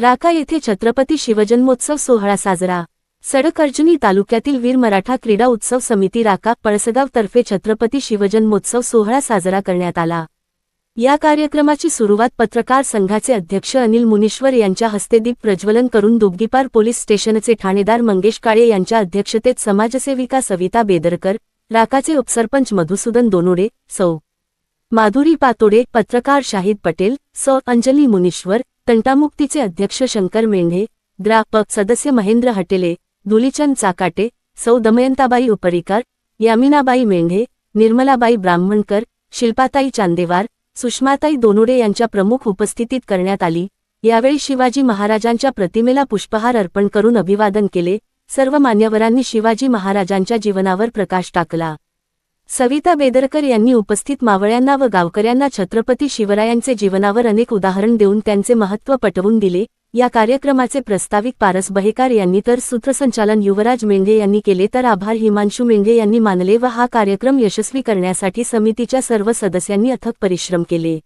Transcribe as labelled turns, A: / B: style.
A: राका येथे छत्रपती शिवजन्मोत्सव सोहळा साजरा अर्जुनी तालुक्यातील वीर मराठा क्रीडा उत्सव समिती राका पळसगाव तर्फे छत्रपती शिवजन्मोत्सव सोहळा साजरा करण्यात आला या कार्यक्रमाची सुरुवात पत्रकार संघाचे अध्यक्ष अनिल मुनीश्वर यांच्या हस्ते दीप प्रज्वलन करून दुबगीपार पोलीस स्टेशनचे ठाणेदार मंगेश काळे यांच्या अध्यक्षतेत समाजसेविका सविता बेदरकर राकाचे उपसरपंच मधुसूदन दोनोडे सौ माधुरी पातोडे पत्रकार शाहिद पटेल सौ अंजली मुनीश्वर तंटामुक्तीचे अध्यक्ष शंकर मेंढे द्रापक सदस्य महेंद्र हटेले दुलीचंद चाकाटे सौ दमयंताबाई उपरीकर यामिनाबाई मेंढे निर्मलाबाई ब्राह्मणकर शिल्पाताई चांदेवार सुषमाताई दोनुडे यांच्या प्रमुख उपस्थितीत करण्यात आली यावेळी शिवाजी महाराजांच्या प्रतिमेला पुष्पहार अर्पण करून अभिवादन केले सर्व मान्यवरांनी शिवाजी महाराजांच्या जीवनावर प्रकाश टाकला सविता बेदरकर यांनी उपस्थित मावळ्यांना व गावकऱ्यांना छत्रपती शिवरायांचे जीवनावर अनेक उदाहरण देऊन त्यांचे महत्त्व पटवून दिले या कार्यक्रमाचे प्रस्ताविक पारस बहेकार यांनी तर सूत्रसंचालन युवराज मेंढे यांनी केले तर आभार हिमांशू मेंढे यांनी मानले व हा कार्यक्रम यशस्वी करण्यासाठी समितीच्या सर्व सदस्यांनी अथक परिश्रम केले